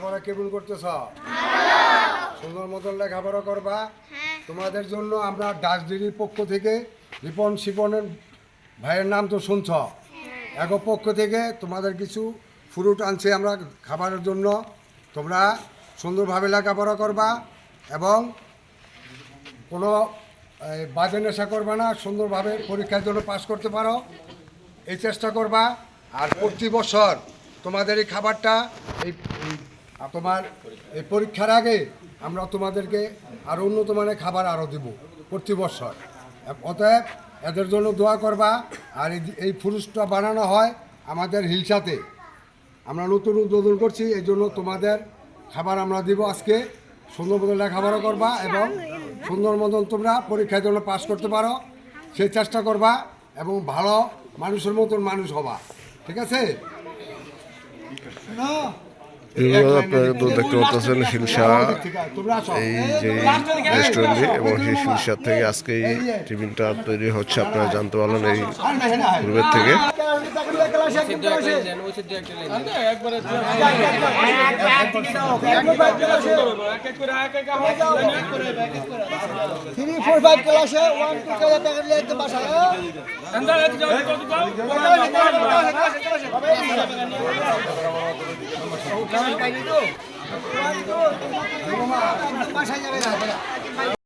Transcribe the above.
লেখাপড়া কেমন করতেছ? সুন্দর মতন লেখাপড়া করবা। তোমাদের জন্য আমরা ডাসডিরির পক্ষ থেকে রিপন শিপনের ভাইয়ের নাম তো শুনছ? এক পক্ষ থেকে তোমাদের কিছু ফ্রুট আনছে আমরা খাবারের জন্য। তোমরা সুন্দরভাবে লেখাপড়া করবা এবং কোনো বাজে নেশা করবা না সুন্দরভাবে পরীক্ষার জন্য পাশ করতে পারো। এই চেষ্টা করবা। আর প্রতি বছর তোমাদের এই খাবারটা এই তোমার এই পরীক্ষার আগে আমরা তোমাদেরকে আরও উন্নত মানের খাবার আরও দেব প্রতি বছর। অতএব এদের জন্য দোয়া করবা, আর এই ফুরুষটা বানানো হয় আমাদের হিলসাতে। আমরা নতুন উদ্বোধন করছি, এই জন্য তোমাদের খাবার আমরা দিব আজকে। সুন্দর মতন লেখাপড়া করবা এবং সুন্দর মতন তোমরা পরীক্ষার জন্য পাশ করতে পারো সেই চেষ্টা করবা এবং ভালো মানুষের মতন মানুষ হবা। ঠিক আছে। এগুলো আপনারা তো দেখতে পাচ্ছেন আসো এই যে রেস্টুরেন্টে এবং সেই শিলসা থেকে আজকে এই টিফিনটা তৈরি হচ্ছে আপনারা জানতে পারলেন এই পূর্বের থেকে থ্রি একদম বাসা বাসায় যাবে না